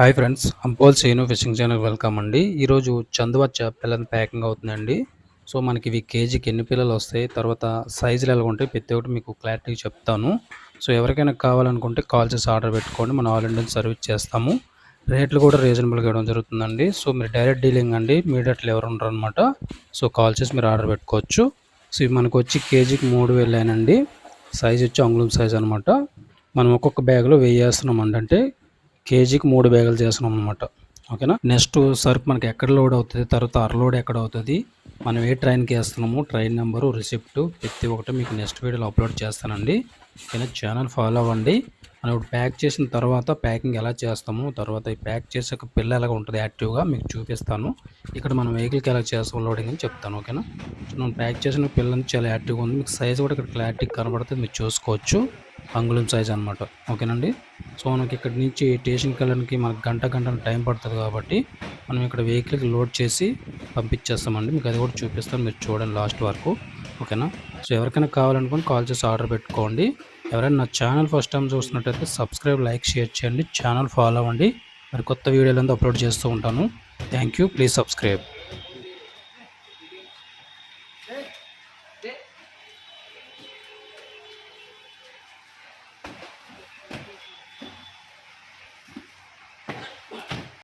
Hi friends అంపోల్ సేను fishing channel welcome అండి. ఈరోజు చందువ చేప పిల్లలు ప్యాకింగ్ అవుతుందండి. సో మనకి ఇవి కేజీకి ఎన్ని పిల్లలు వస్తాయి తర్వాత సైజులు ఎలా ఉంటాయి ప్రతి ఒక్కటి మీకు క్లారిటీ చెప్తాను. సో ఎవరికైనా కావాలనుకుంటే కాల్ చేసి ఆర్డర్ పెట్టుకోండి మనం ఆల్ ఇండియన్ సర్వీస్ చేస్తాము. రేట్లు కూడా రీజనబుల్గా ఇవ్వడం జరుగుతుందండి. సో మీరు డైరెక్ట్ డీలింగ్ అండి మీడియట్లు ఎవరు ఉండరు అనమాట సో కాల్ చేసి మీరు ఆర్డర్ పెట్టుకోవచ్చు. సో ఇవి మనకు వచ్చి కేజీకి మూడు వేలేనండి సైజ్ వచ్చి అంగుళం సైజ్ అనమాట మనం ఒక్కొక్క బ్యాగ్లో వేయేస్తున్నాం అంటే కేజీకి మూడు బ్యాగులు చేస్తున్నాం అనమాట ఓకేనా? నెక్స్ట్ సరుకు మనకి ఎక్కడ లోడ్ అవుతుంది? తర్వాత అర్లోడ్ ఎక్కడ అవుతుంది? మనం ఏ ట్రైన్కి వేస్తున్నాము? ట్రైన్ నెంబరు రిసిప్ట్ ప్రతి ఒక్కటి మీకు నెక్స్ట్ వీడియోలో అప్లోడ్ చేస్తానండి. ఓకేనా? ఛానల్ ఫాలో అవ్వండి. మనం ఇప్పుడు ప్యాక్ చేసిన తర్వాత ప్యాకింగ్ ఎలా చేస్తాము తర్వాత ఈ ప్యాక్ చేసే పిల్ల ఎలాగ ఉంటుంది యాక్టివ్గా మీకు చూపిస్తాను. ఇక్కడ మనం వెహికల్కి ఎలా చేస్తాం లోడింగ్ అని చెప్తాను. ఓకేనా? మనం ప్యాక్ చేసిన పిల్లని చాలా యాక్టివ్గా ఉంది. మీకు సైజ్ కూడా ఇక్కడ క్లారిటీ కనబడుతుంది. మీరు చూసుకోవచ్చు. అంగుళం సైజ్ అనమాట ఓకేనండి? సో మనకి ఇక్కడ నుంచి స్టేషన్కి వెళ్ళడానికి మనకు గంట గంట టైం పడుతుంది కాబట్టి మనం ఇక్కడ వెహికల్కి లోడ్ చేసి పంపించేస్తామండి. మీకు అది కూడా చూపిస్తాను మీరు చూడండి లాస్ట్ వరకు. ఓకేనా? సో ఎవరికైనా కావాలనుకుని కాల్ చేసి ఆర్డర్ పెట్టుకోండి. ఎవరైనా నా ఛానల్ ఫస్ట్ టైం చూస్తున్నట్టయితే సబ్స్క్రైబ్ లైక్ షేర్ చేయండి. ఛానల్ ఫాలో అవ్వండి. మరి కొత్త వీడియోలు అంతా అప్లోడ్ చేస్తూ ఉంటాను. Thank you. Please subscribe.